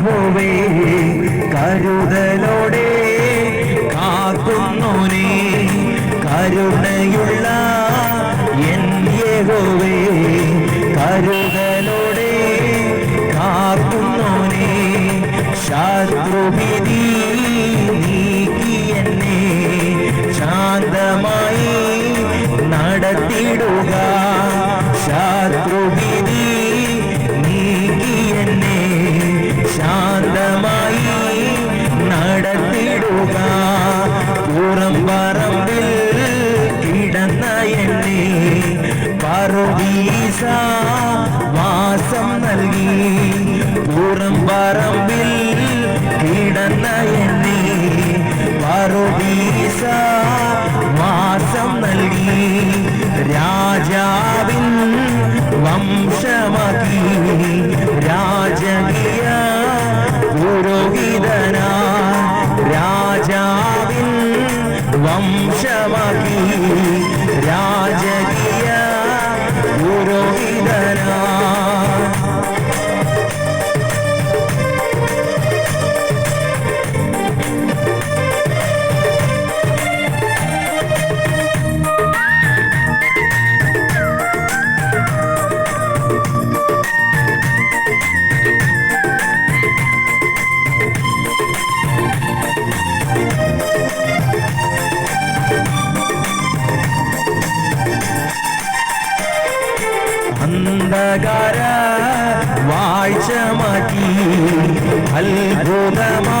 ഹോവേ കരുതലോടെ കാക്കുന്നോനെ കരുണയുള്ള എൻ യഹോവേ കരുതലോടെ കാക്കുന്നോനെ ശത്രുവിൽ പാർദീസ നൽകി. പൂറം പറമ്പിൽ കിടന്ന എന്നീ പാർദീസ മാസം നൽകി. രാജാവിൻ വംശമതി രാജകീ പ്രകാര വാഴ്ച മാറ്റി അത്ഭുതമാ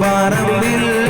പറമ്പിൽ